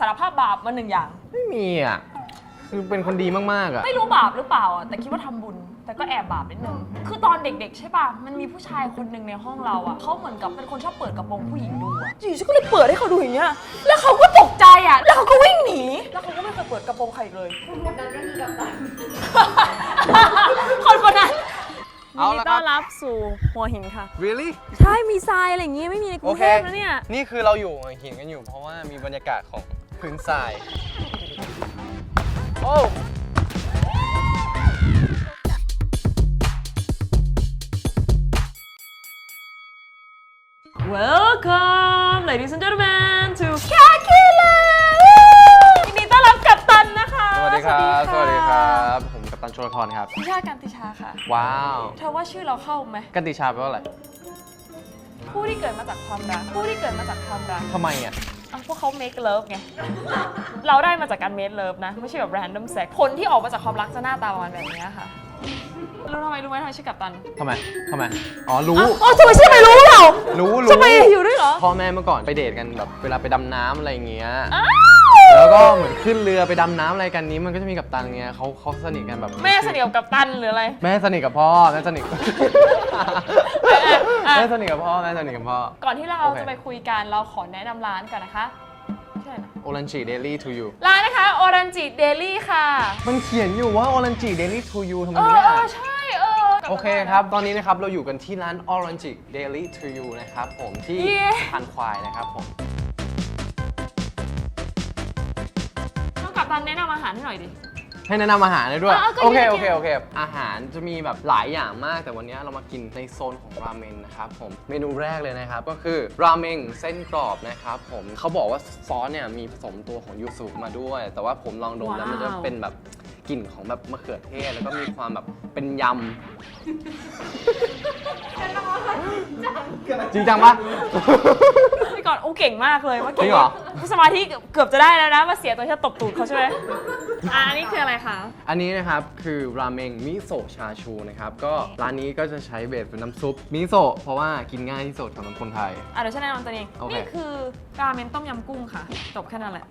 สารภาพบาปมาหนึ่งอย่าง ไม่มีอะ คือเป็นคนดีมากๆอะ ไม่รู้บาปหรือเปล่าอะแต่คิดว่าทำบุญ แต่ก็แอบบาปนิดนึง คือตอนเด็กๆใช่ป่ะ มันมีผู้ชายคนหนึ่งในห้องเราอะเขาเหมือนกับเป็นคนชอบเปิดกระโปรงผู้หญิงดูอะจีฉันก็เลยเปิดให้เขาดูอย่างเงี้ย แล้วเขาก็ตกใจอะ แล้วเขาก็วิ่งหนี แล้วเขาก็ไม่เคยเปิดกระโปรงใครอีกเลย คนคนนั้นเอายินละดีครับต้อนรับสู่หัวหินค่ะ really ใช่มีทรายอะไรอย่างงี้ไม่มีในกรุโองเคเทพนะเนี่ย นี่คือเราอยู่หัวหินกันอยู่ เพราะว่ามีบรรยากาศของ พื้นทราย โอ้ Welcome ladies and gentlemen to Kaki Land ยินดีต้อนรับกัปตันนะคะสวัสดีครับสะวัสดีครับ ผมกัปตันชลทรครับพิชากันติชาค่ะว้าว เธอว่าชื่อเราเข้าไหม กันติชาแปลว่าอะไรผู้ที่เกิดมาจากความรัก ผู้ที่เกิดมาจากความรัก ทำไมอะ อะพวกเขา make love ไง เราได้มาจากการ make love นะ ไม่ใช่แบบ random sex คนที่ออกมาจากความรักจะหน้าตาประมาณแบบนี้ค่ะรู้ทำไมรู้ไหมทำไมชื่อกัปตันทำไมทำไม อ๋อ รู้ อ๋อทำไมชื่อไม่รู้เปล่ารู้รู้ทำไมอยู่ด้วยเหรอ พ่อแม่เมื่อก่อนไปเดทกันแบบเวลาไปดำน้ำอะไรอย่างเงี้ย อ้าว แล้วก็เหมือนขึ้นเรือไปดำน้ำอะไรกันนี้มันก็จะมีกัปตันเงี้ยเขาเขาสนิทกันแบบแม่สนิทกับกัปตันหรืออะไร แม่สนิทกับพ่อแม่สนิทอะแม่สนิทกับพ่อแม่สนิทกับพ่อก่อนที่เราโอเคจะไปคุยกันเราขอแนะนำร้านก่อนนะคะชื่ออะไรนะโอรันจิเดลี่ทูยูร้านนะคะโอรันจิเดลี่ค่ะ มันเขียนอยู่ว่าโอรันจิเดลี่ทูยูทำไมเออไม่เออ่าอนใช่เออโอเคครับ ตอนนี้นะครับเราอยู่กันที่ร้าน Orange Daily to You นะครับผมที่เย้สะพานควายนะครับผม ตันแนะนำอาหารให้หน่อยดิ ให้แนะนำอาหารได้ด้วยอะก็โอเค เยอะโอเคแยะโอเค อาหารจะมีแบบหลายอย่างมาก แต่วันนี้เรามากินในโซนของราเมงนะครับผม เมนูแรกเลยนะครับ ก็คือราเมงเส้นกรอบนะครับผม เขาบอกว่าซอสเนี่ยมีผสมตัวของยูสุมาด้วย แต่ว่าผมลองดมแล้วมันจะเป็นแบบกลิ่นของแบบมะเขือเทศ แล้วก็มีความแบบเป็นยำ จริงจังปะพี่ ก่อนอู้เก่งมากเลยเมื่อจริกี้งเหรอ สมาธิเกือบจะได้แล้วนะมาเสียตัวที่ตบตูดเขาใช่ไหมอะอันนี้คืออะไรคะ อันนี้นะครับคือราเมงมิโซะชาชูนะครับก็ร้านนี้ก็จะใช้เบสเป็นน้ำซุปมิโซะเพราะว่ากินง่ายที่สุดสำหรับคนไทย อะเดี๋ยวฉันแนะนำตัวเองโอเค นี่คือราเมนต้มยำกุ้งค่ะ จบแค่นั้นแหละ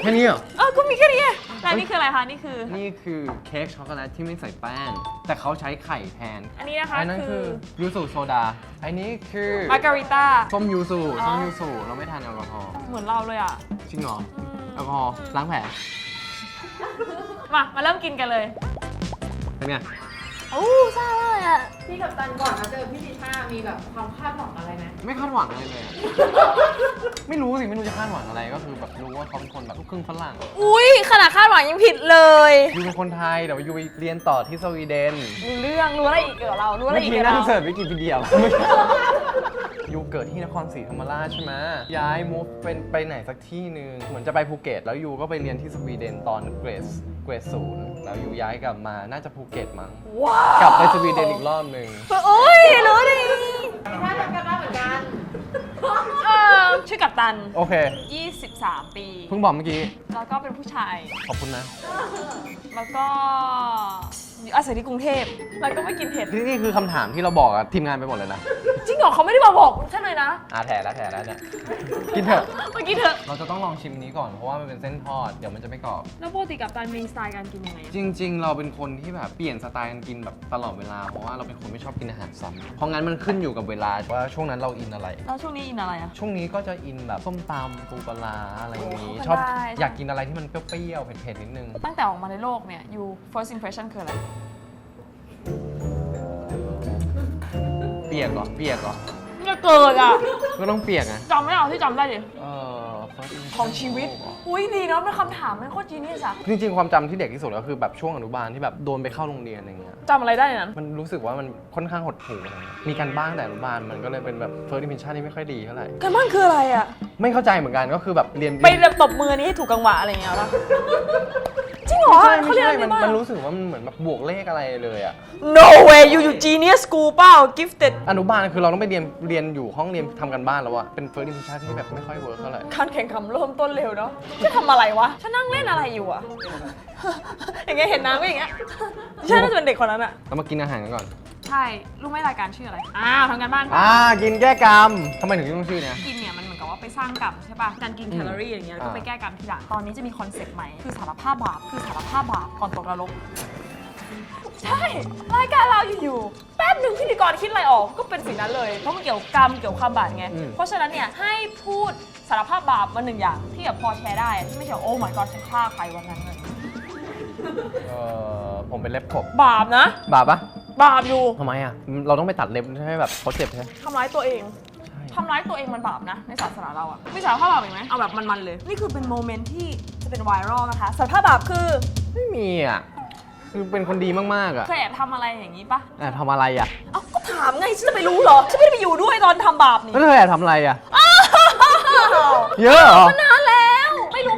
แค่นี้เหรอ เออก็มีแค่นี้ไงแล้วนี่คืออะไรคะ นี่คือ นี่คือเค้กช็อกโกแลตที่ไม่ใส่แป้ง แต่เขาใช้ไข่แทน อันนี้นะคะอันนั้นคืคืออยูสุโซดา อันนี้คือมาการิต้า ส้มยูสุอ๋อ ส้มยูสุเราไม่ทานแอลกอฮอล์เหมือนเราเลยอะ จริงเหรออืมแอลกอฮอล์ล้างแผลมา มาเริ่มกินกันเลย เป็นไง โอ้ซ่ามากเลยอะพี่กับตันก่อนมาเจอพี่ดิชามีแบบความคาดหวังอะไรไหมไม่คาดหวังอะไรเลยอะไม่รู้สิไม่รู้จะคาดหวังอะไรก็คือแบบรู้ว่าเขาเป็นคนแบบลูกครึ่งฝรั่งอุ้ยขนาดคาดหวังยังผิดเลยยูเป็นคนไทยแต่ว่ายูไปเรียนต่อที่สวีเดนรู้เรื่องรู้อะไรอีกเกี่ยวกับเรารู้อะไรเมื่ออีกกี้เกี่ยวกับนั่งเราเสิร์ชวิกิพีเดียยูเกิดที่นครศรีธรรมราชใช่ไหมย้ายมูฟเป็นไปไหนสักที่หนึ่งเหมือนจะไปภูเก็ตแล้วยูก็ไปเรียนที่สวีเดนตอนเกรด เกรดศูนย์แล้วยูย้ายกลับมาน่าจะภูเก็ตมั้งว้าวกลับไปสวีเดนอีกรอบหนึ่งโอ้ยรู้ดิถ้าทำกันบ้านเหมือนกันเออชื่อกัปตัน โอเค 23 ปี เพิ่งบอกเมื่อกี้ แล้วก็เป็นผู้ชาย ขอบคุณนะ แล้วก็ อาศัยที่กรุงเทพแล้วก็ไม่กินเผ็ด นี่นี่คือคำถามที่เราบอกกับทีมงานไปหมดเลยนะ จริงเหรอเขาไม่ได้มาบอกฉันเลยนะอาแถแล้วแถแล้วเนี่ย กินเถอะ เมื่อกี้เธอเราจะต้องลองชิมนี้ก่อนเพราะว่ามันเป็นเส้นทอด เดี๋ยวมันจะไม่กรอบ แล้วปกติกับตันมีสไตล์การกินยังไงอะจริง ๆ เราเป็นคนที่แบบเปลี่ยนสไตล์การกินแบบตลอดเวลา เพราะว่าเราเป็นคนไม่ชอบกินอาหารซ้ำเพราะงั้นมันขึ้นอยู่กับเวลาว่าช่วงนั้นเราอินอะไร แล้วช่วงนี้อินอะไรอะ ช่วงนี้ก็จะอินแบบส้มตำปูปลาร้าอะไรอย่างนี้ โอ้ชอบได้ อยากกินอะไรที่มันเปรี้ยวๆเผ็ดๆนิดนึง ตั้งแต่ออกมาในโลกเนี่ย you first impression คืออะไร เปียกเหรอเปียกเหรอเนี่ยเกิดอะก็ต้องเปียกไงจำไม่เอาที่จำได้ดิ เออ first impression ของชีวิต อุ้ยดีเนาะเป็นคำถามมันโคตรจีเนียสอะจริงๆ ความจำที่เด็กที่สุดก็คือแบบช่วงอนุบาลที่แบบโดนไปเข้าโรงเรียนอะไรเงี้ย จำอะไรได้ในนั้น มันรู้สึกว่ามันค่อนข้างหดหู่อะไรเงี้ยมีการบ้างแต่อนุบาลมันก็เลยเป็นแบบ first impression ที่ไม่ค่อยดีเท่าไหร่ กันบ้านคืออะไรอะไม่เข้าใจเหมือนกันก็คือแบบเรียนไปเรียนตบมือนี้ให้ถูกกังหวะอะไรอย่างเงี้ยปะจริงเหร อไม่ใช่เขาไม่เรียนใช่อะไรมันบ้าง มันรู้สึกว่ามันเหมือนแบบบวกเลขอะไรเลยอะ no way you you genius school เปล่า gifted อนุบาลคือเราต้องไปเรียนเรียนอยู่ห้องเรียนทำกันบ้านแล้วอะเป็น first impression ที่แบบไม่ค่อยเวิร์กเท่าไหร่ การแข่งขันเริ่มต้นเร็วเนาะจะทำอะไรวะ ฉันนั่งเล่นอะไรอยู่อะ อย่างเงี้ยเห็นน้ำก็อย่างเงี้ยฉันน่าจะเป็นเด็กคนนั้นอะเรามากินอาหารกันก่อน ใช่ รู้ไหมรายการชื่ออะไร อ้าวทำกันบ้าน อ่า กินแก้กรรมทำไมถึงต้องชื่อเนี้ยกินเนี่ยมันเหมือนกับว่าไป สร้างกรรมใช่ป่ะการกินแคลอรี่อย่างเงี้ยแล้วก็อ่าไปแก้กรรมทีหลังตอนนี้จะมีคอนเซ็ปต์ใหม่คือสารภาพบาปคือสารภาพบาปก่อนตกนรกใช่รายการเราอยู่ๆแป๊บหนึ่งพิธีกรคิดอะไรออกก็เป็นสิ่งนั้นเลย เพราะมันเกี่ยวกับกรรมเกี่ยวกับความบาปไง อืม เพราะฉะนั้นเนี่ยให้พูดสารภาพบาปมาหนึ่งอย่างที่แบบพอแชร์ได้อะที่ไม่ใช่ว่าโอ้ my god ฉันฆ่าใครวันนั้นเลยเออผมเป็นเล็บขบบาปนะ บาปปะบาปอยู่ทำไมอะ เราต้องไปตัดเล็บใช่ไหมแบบเขาเจ็บใช่ไหมทำร้ายตัวเองใช่ ทำร้ายตัวเองมันบาปนะ ในศาสนาเราอะมีสารภาพบาปอีกไหมเอาแบบมันๆเลย นี่คือเป็นโมเมนต์ที่จะเป็นไวรัลนะคะสารภาพบาปคือไม่มีอะ คือเป็นคนดีมากๆอะเคยแอบทำอะไรอย่างนี้ปะแอบทำอะไรอะเอ้าก็ถามไงฉันจะไปรู้เหรอฉันไม่ได้ไปอยู่ด้วยตอนทำบาปนี่แล้วเธอแอบทำอะไรอะ เยอะเหรอ นานแล้วไม่รู้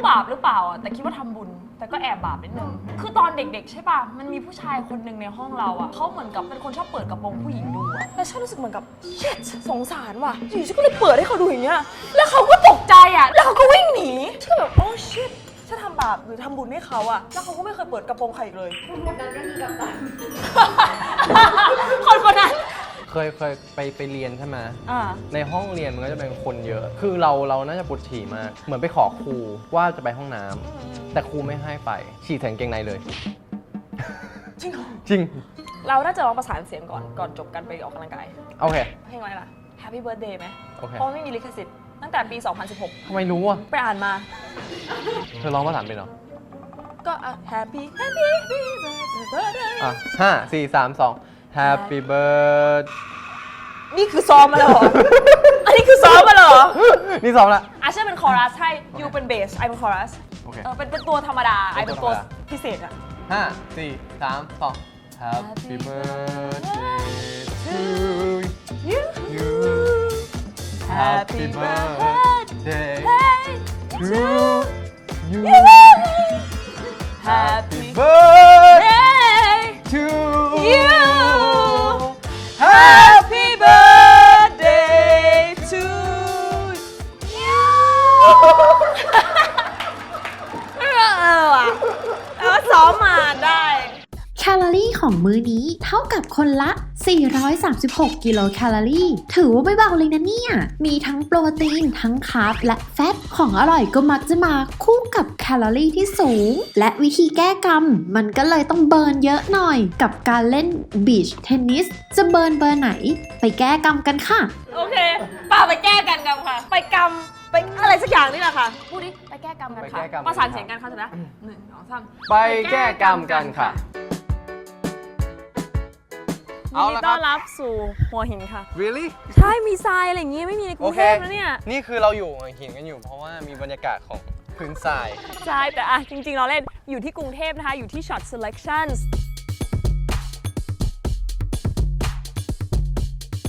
บาปหรือเปล่าอะแต่คิดว่าทำบุญ แต่ก็แอบบาปนิดนึง คือตอนเด็กๆ ใช่ป่ะ มันมีผู้ชายคนหนึ่งในห้องเราอะเขาเหมือนกับเป็นคนชอบเปิดกระโปรงผู้หญิงดูอะแล้วฉันรู้สึกเหมือนกับ shit สงสารว่ะอยู่ฉันก็เลยเปิดให้เขาดูอย่างเงี้ย แล้วเขาก็ตกใจอะแล้วเขาก็วิ่งหนี ฉันก็แบบ oh shit ฉันทำบาปหรือทำบุญให้เขาอะแล้วเขาก็ไม่เคยเปิดกระโปรงใครอีกเลย คนนั้นก็คือกับตันคนคนนั้น เคยเคยไปไปเรียนใช่ไหมอ่า ในห้องเรียนมันก็จะเป็นคนเยอะ คือเราเราน่าจะปวดฉี่มาก เหมือนไปขอครูว่าจะไปห้องน้ำแต่ครูไม่ให้ไป ฉี่แทงเกงในเลย จริงเหรอจริง เราน่าจะลองประสานเสียงก่อน ก่อนจบกันไปออกกำลังกาย โอเค เพลงอะไรล่ะ Happy Birthday ไหมโอเค เพราะไม่มีลิขสิทธิ์ตั้งแต่ปี 2016 ทำไมรู้อะ ไปอ่านมา เธอร้องภาษาเป็นเหรอ ก็อะ Happy Happy Birthday อะห้าสี่สามสอง Happy birthday นี่คือซ้อมมาแล้วเหรอ อันนี้คือซ้อมมาแล้วเหรอนี่สองละอะฉันเป็นคอรัสให้ยูเป็นเบสไอเป็นคอรัสโอเคเออเป็นเป็นตัวธรรมดาไอเป็เป็นนตัตัววธรรมดา พิเศษอะ ห้าสี่สามสอง Happy birthday to You you Happy birthday to you คนละ 436 กิโลแคลอรี่ ถือว่าไม่เบาเลยนะเนี่ย มีทั้งโปรตีน ทั้งคาร์บและแฟต ของอร่อยก็มักจะมาคู่กับแคลอรี่ที่สูง และวิธีแก้กรรม มันก็เลยต้องเบิร์นเยอะหน่อย กับการเล่นบีชเทนนิส จะเบิร์นเบอร์ไหน ไปแก้กรรมกันค่ะ โอเคป้าไปแก้กันกันค่ะ ไปกรรมไปอะไรสักอย่างนี่แหละค่ะ พูดดิ ไปแก้กรรมกันค่ะไปแก้กรรมประสานเสียงกันค่ะจะนะหนึ่งสองสาม ไปแก้กรรมกันค่ะ ยินดีต้อนรับสู่หัวหินค่ะ Really ใช่ มีทรายอะไรอย่างงี้ไม่มีในกรุงเทพโอเคนะเนี่ยนี่คือเราอยู่หัวหินกันอยู่ เพราะว่ามีบรรยากาศของพื้นทราย ใช่แต่อะจริง ๆ เราเล่นอยู่ที่กรุงเทพนะคะ อยู่ที่ Shot Selections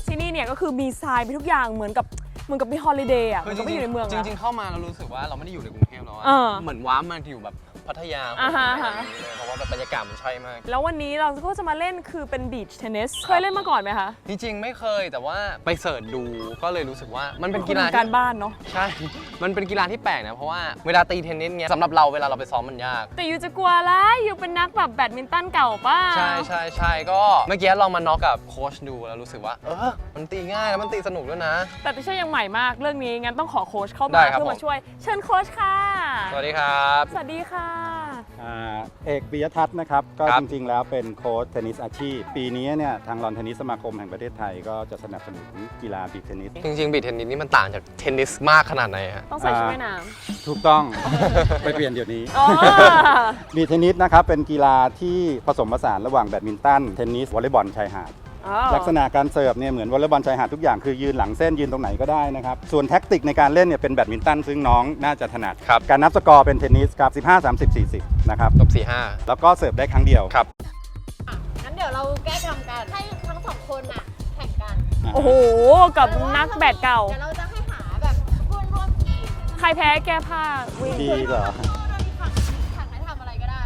ที่นี่เนี่ยก็คือมีทรายไปทุกอย่างเหมือนกับเหมือนกับมีฮอลิเดย์อะเหมือนกับไม่อยู่ในเมืองจอะริงๆ เข้ามาเรารู้สึกว่าเราไม่ได้อยู่ในกรุงเทพแล้วอะเออ เหมือนว้าร์ปมาอยู่แบบ พัทยาอ่าฮะอะไรอย่างนี้เลยเพราะว่าแบบบรรยากาศมันใช่มาก แล้ววันนี้เราก็จะมาเล่นคือเป็นบีชเทนนิสเคยเล่นมาก่อนไหมคะจริงๆ ไม่เคยแต่ว่าไปเสิร์ชดูก็เลยรู้สึกว่ามันเป็นกีฬาคุณที่ การบ้านเนาะใช่ มันเป็นกีฬาที่แปลกนะ เพราะว่าเวลาตีเทนนิสเงี้ยสำหรับเราเวลาเราไปซ้อมมันยาก แต่ยูจะกลัวอะไรยูเป็นนักแบบแบดมินตันเก่าป่ะใช่ใช่ใช่ก็เมื่อกี้ลองมาน็อกกับโค้ชดูแล้วรู้สึกว่า เออ มันตีง่ายแล้วมันตีสนุกด้วยนะ แต่ติช่ายังใหม่มากเรื่องนี้งั้นต้องขอโค้ชเข้าได้มาครับเพื่อผมมาช่วย เชิญโค้ชค่ะ สวัสดีครับ สวัสดีค่ะ อ่าเอกปิยทัศน์นะครับ ก็ครับ จริงๆแล้วเป็นโค้ชเทนนิสอาชีพ ปีนี้เนี่ยทางลอนเทนนิสสมาคมแห่งประเทศไทยก็จะสนับสนุนกีฬาบีชเทนนิส จริงๆ บีดเทนนิสนี่มันต่างจากเทนนิสมากขนาดไหนฮะ ต้องใส่ชุดว่ายน้ถูกต้อง ไปเปลี่ยนเดี๋ยวนี้ำอ๋อ บีชเทนนิสนะครับเป็นกีฬาที่ผสมผสานระหว่างแบดมินตันเทนนิสวอลเลย์บอลชายหาด อ๋อ ลักษณะการเสิร์ฟเนี่ยเหมือนวอลเลย์บอลชายหาดทุกอย่างคือยืนหลังเส้นยืนตรงไหนก็ได้นะครับ ส่วนแท็กติกในการเล่นเนี่ยเป็นแบดมินตันซึ่งน้องน่าจะถนัด ครับ การนับสกอร์เป็นเทนนิสครับ15 30 40 นะครับลบสี่ห้า แล้วก็เสิร์ฟได้ครั้งเดียวครับงั้นเดี๋ยวเราแก้กรรมกันให้ทั้งสองคนน่ะแข่งกันโอ้โห กับนักแบดเก่าเดี๋ยวเราจะให้หาแบบเพื่อนร่วมทีมใครแพ้แก้ผ้าวิ่งดีเหรอโดนขังขังให้ทำ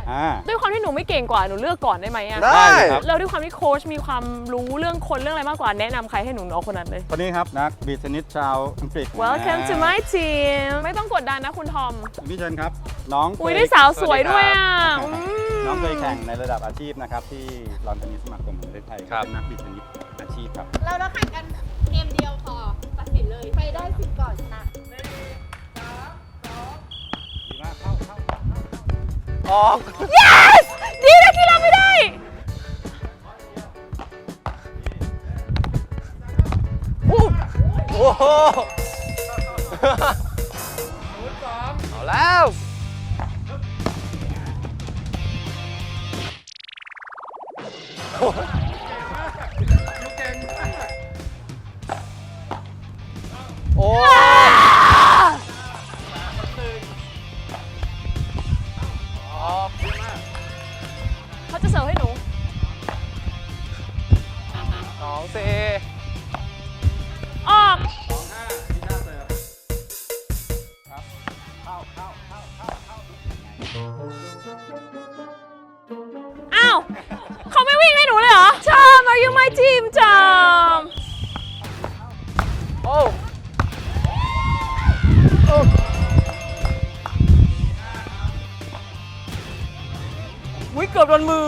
อะไรก็ได้อ่า ด้วยความที่หนูไม่เก่งกว่าหนูเลือกก่อนได้ไหมอะได้ได้เลยครับ แล้วด้วยความที่โค้ชมีความรู้เรื่องคนเรื่องอะไรมากกว่าแนะนำใครให้หนูน้องคนนั้นเลย คนนี้ครับนักบีชเทนนิสชาวอังกฤษ Welcome to my team ไม่ต้องกดดันนะคุณทอม พี่เชิญครับ น้องอุ้ยเคได้สาวสวยด้วยอะสวัสดีครับอืมน้องเคยแข่งในระดับอาชีพนะครับ ที่ลอนเทนนิสสมาคมแห่งประเทศไทยครับ เป็นนักบีชเทนนิสอาชีพครับ เราเราแข่งกัน ออก yes ดีนะที่เราไม่ได้ โอ้โหเอาแล้วโอ้ อ้าวเขาไม่วิ่งให้หนูเลยเหรอชาม are you my team ชามโอ้วิเกือบโดนมือ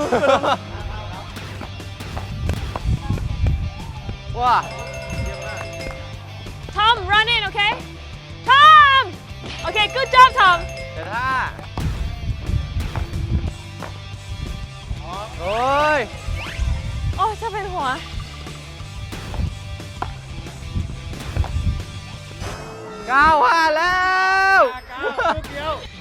ว้าทอม run in โอเคทอม โอเค good job ทอมเดี๋ยวท่าเฮ้ย โอ้จะเป็นหัว เก้าห้าแล้ว yes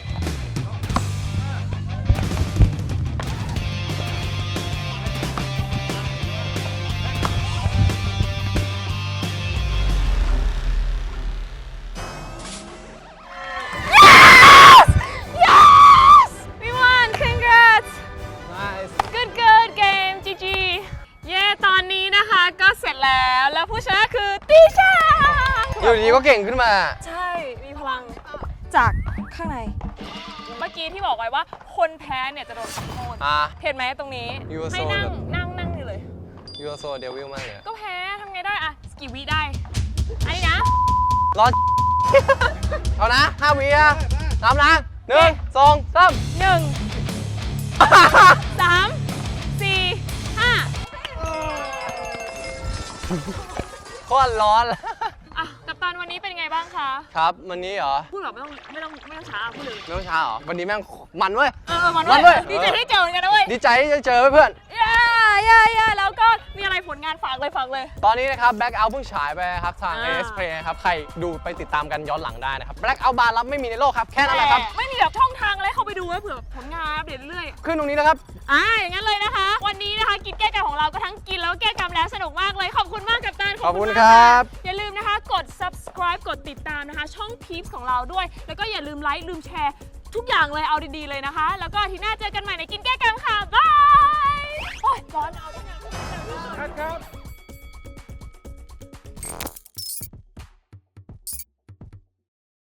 ก็เก่งขึ้นมา ใช่มีพลัง จากข้างใน เมื่อกี้ที่บอกไว้ว่า คนแพ้เนี่ยจะโดนทำโทษอะ เห็นไหมตรงนี้ You are ให้ so นั่งแบบนั่งนั่งอยู่เลย ยูโซเดวิลมากเลยอะก็แพ้ทำไงได้อะสกี่วิได้ อันนี้นะรอเอานะห้าวิอะนับนะหนึ่งสองสาม หนึ่งสามสี่ห้าโคตรร้อนอะางคะ ครับ วันนี้เหรอ พูดแบบไม่ต้องไม่ต้องไม่ต้องช้าพูดเลย ไม่ต้องช้าเหรอ วันนี้แม่งมันเว้ย เออมันมันเว้ยเว้ยดีใจที่เจอเหมือนกันนะเว้ยดีใจที่จะเจอเพื่อนย่าย่าย่าแล้วก็มีอะไรผลงานฝากเลยฝากเลย ตอนนี้นะครับ Black Out เพิ่งฉายไปนะครับทาง อ่า AS Play นะครับ ใครดูไปติดตามกันย้อนหลังได้นะครับ Black Out บาร์รับไม่มีในโลกครับ แค่นั้นแหละครับต่ไม่มีแบบช่องทางอะไรเข้าไปดูไว้เผื่อผลงานอัปเดตเรื่อย ขึ้นตรงนี้นะครับๆอ่าอย่างนั้นเลยนะคะ วันนี้นะคะกินแก้กรรมของเราก็ทั้งกินแล้วก็แก้กรรมแล้วสนุกมากเลย ขอบคุณมากกับตันขอบคุณมากครับ อย่าลืมนะคะ กด subscribe subscribe กดติดตามนะคะ ช่องพีพของเราด้วย แล้วก็อย่าลืมไลค์ลืมแชร์ ทุกอย่างเลยเอาดีๆเลยนะคะ แล้วก็ที่หน้าเจอกันใหม่ในกินแก้กรรมค่ะบายโอ้ยร้อนเอาที่ไหน ครับ